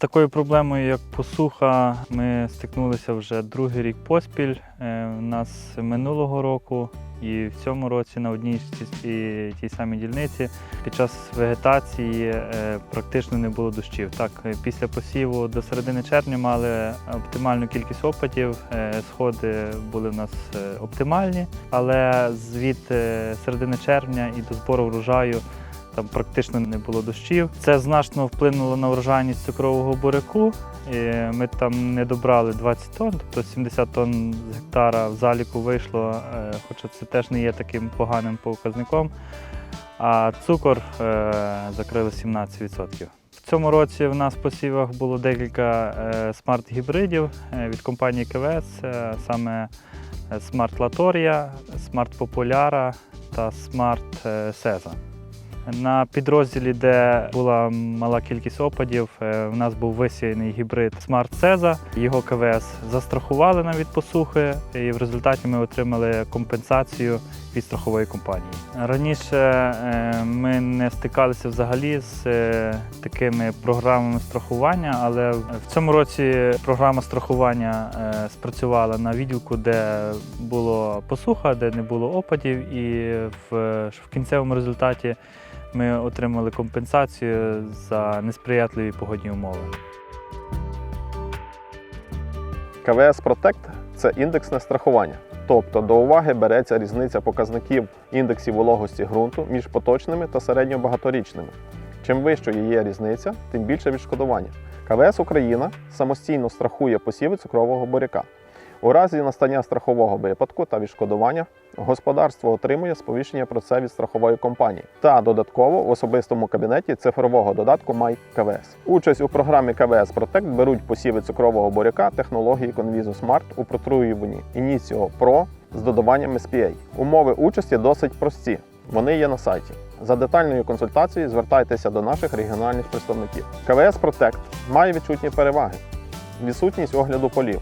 такою проблемою, як посуха, ми стикнулися вже другий рік поспіль. Е, У нас минулого року і в цьому році на одній і тій самій дільниці під час вегетації е, практично не було дощів. Так, е, після посіву до середини червня мали оптимальну кількість опадів. е, Сходи були в нас е, оптимальні, але звід е, середини червня і до збору врожаю там практично не було дощів. Це значно вплинуло на врожайність цукрового буряку. І Ми там не добрали 20 тонн, тобто 70 тонн з гектара в заліку вийшло, е, хоча це теж не є таким поганим показником. А цукор е, закрили 17%. В цьому році в нас в посівах було декілька е, смарт-гібридів від компанії КВС, саме Смарт Латорія, Смарт Популяра та Смарт Сеза. На підрозділі, де була мала кількість опадів, е, в нас був висіяний гібрид Smart Seza. Його КВС застрахували нам від посухи, і в результаті ми отримали компенсацію від страхової компанії. Раніше е, ми не стикалися взагалі з е, такими програмами страхування, але в цьому році програма страхування спрацювала на відділку, де було посуха, де не було опадів, і в кінцевому результаті ми отримали компенсацію за несприятливі погодні умови. КВС Protect – це індексне страхування. Тобто до уваги береться різниця показників індексів вологості ґрунту між поточними та середньобагаторічними. Чим вищою є різниця, тим більше відшкодування. КВС Україна самостійно страхує посіви цукрового буряка. У разі настання страхового випадку та відшкодування господарство отримує сповіщення про це від страхової компанії та додатково в особистому кабінеті цифрового додатку Май КВС. Участь у програмі КВС Protect беруть посіви цукрового буряка технології Conviso Smart у протруюванні Inicio Pro з додаванням SPA. Умови участі досить прості. Вони є на сайті. За детальною консультацією звертайтеся до наших регіональних представників. КВС Protect має відчутні переваги: відсутність огляду полів,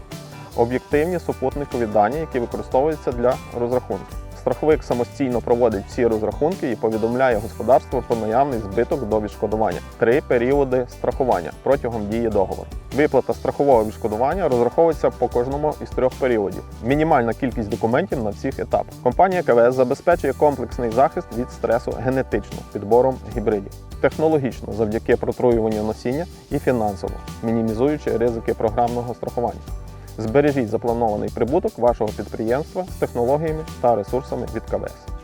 об'єктивні супутникові дані, які використовуються для розрахунків. Страховик самостійно проводить всі розрахунки і повідомляє господарству про наявний збиток до відшкодування. Три періоди страхування протягом дії договору. Виплата страхового відшкодування розраховується по кожному із трьох періодів. Мінімальна кількість документів на всіх етапах. Компанія КВС забезпечує комплексний захист від стресу генетично підбором гібридів, технологічно завдяки протруюванню насіння і фінансово, мінімізуючи ризики програмного страхування. Збережіть запланований прибуток вашого підприємства з технологіями та ресурсами від КВС.